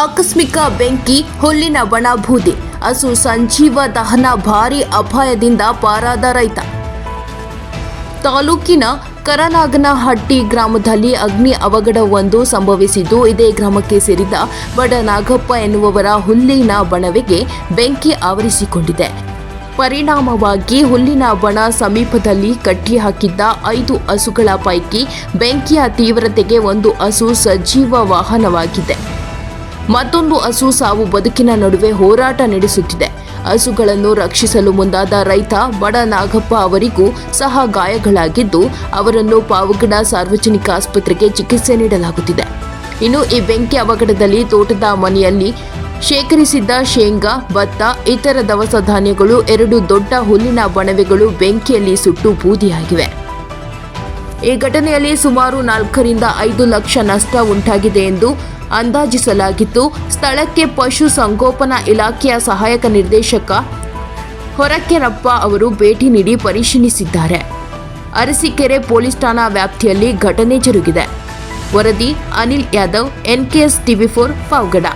ಆಕಸ್ಮಿಕ ಬೆಂಕಿ, ಹುಲ್ಲಿನ ಬಣ ಬೂದಿ ಹಸು ಸಂಜೀವ ದಹನ ಭಾರಿ ಅಪಾಯದಿಂದ ಪಾರಾದ ರೈತ. ತಾಲೂಕಿನ ಕರನಾಗನಹಟ್ಟಿ ಗ್ರಾಮದಲ್ಲಿ ಅಗ್ನಿ ಅವಘಡವೊಂದು ಸಂಭವಿಸಿದ್ದು, ಇದೇ ಗ್ರಾಮಕ್ಕೆ ಸೇರಿದ ಬಡ ನಾಗಪ್ಪ ಎನ್ನುವವರ ಹುಲ್ಲಿನ ಬಣವೆಗೆ ಬೆಂಕಿ ಆವರಿಸಿಕೊಂಡಿದೆ. ಪರಿಣಾಮವಾಗಿ ಹುಲ್ಲಿನ ಬಣ ಸಮೀಪದಲ್ಲಿ ಕಟ್ಟಿಹಾಕಿದ್ದ ಐದು ಹಸುಗಳ ಪೈಕಿ ಬೆಂಕಿಯ ತೀವ್ರತೆಗೆ ಒಂದು ಹಸು ಸಜೀವ ವಾಹನವಾಗಿದೆ. ಮತ್ತೊಂದು ಹಸು ಸಾವು ಬದುಕಿನ ನಡುವೆ ಹೋರಾಟ ನಡೆಸುತ್ತಿದೆ. ಹಸುಗಳನ್ನು ರಕ್ಷಿಸಲು ಮುಂದಾದ ರೈತ ಬಡ ನಾಗಪ್ಪ ಅವರಿಗೂ ಸಹ ಗಾಯಗಳಾಗಿದ್ದು, ಅವರನ್ನು ಪಾವಗಡ ಸಾರ್ವಜನಿಕ ಆಸ್ಪತ್ರೆಗೆ ಚಿಕಿತ್ಸೆ ನೀಡಲಾಗುತ್ತಿದೆ. ಇನ್ನು ಈ ಬೆಂಕಿ ಅವಘಡದಲ್ಲಿ ತೋಟದ ಮನೆಯಲ್ಲಿ ಶೇಖರಿಸಿದ್ದ ಶೇಂಗಾ, ಭತ್ತ, ಇತರ ದವಸ ಧಾನ್ಯಗಳು, ಎರಡು ದೊಡ್ಡ ಹುಲ್ಲಿನ ಬಣವೆಗಳು ಬೆಂಕಿಯಲ್ಲಿ ಸುಟ್ಟು ಬೂದಿಯಾಗಿವೆ. ಈ ಘಟನೆಯಲ್ಲಿ ಸುಮಾರು ನಾಲ್ಕರಿಂದ ಐದು ಲಕ್ಷ ನಷ್ಟ ಉಂಟಾಗಿದೆ ಎಂದು ಅಂದಾಜಿಸಲಾಗಿತ್ತು. ಸ್ಥಳಕ್ಕೆ ಪಶು ಸಂಗೋಪನಾ ಇಲಾಖೆಯ ಸಹಾಯಕ ನಿರ್ದೇಶಕ ಹೊರಕೆರಪ್ಪ ಅವರು ಭೇಟಿ ನೀಡಿ ಪರಿಶೀಲಿಸಿದ್ದಾರೆ. ಅರಸೀಕೆರೆ ಪೊಲೀಸ್ ಠಾಣಾ ವ್ಯಾಪ್ತಿಯಲ್ಲಿ ಘಟನೆ ಜರುಗಿದೆ. ವರದಿ Anil Yadav, NKS TV four, Pavagada.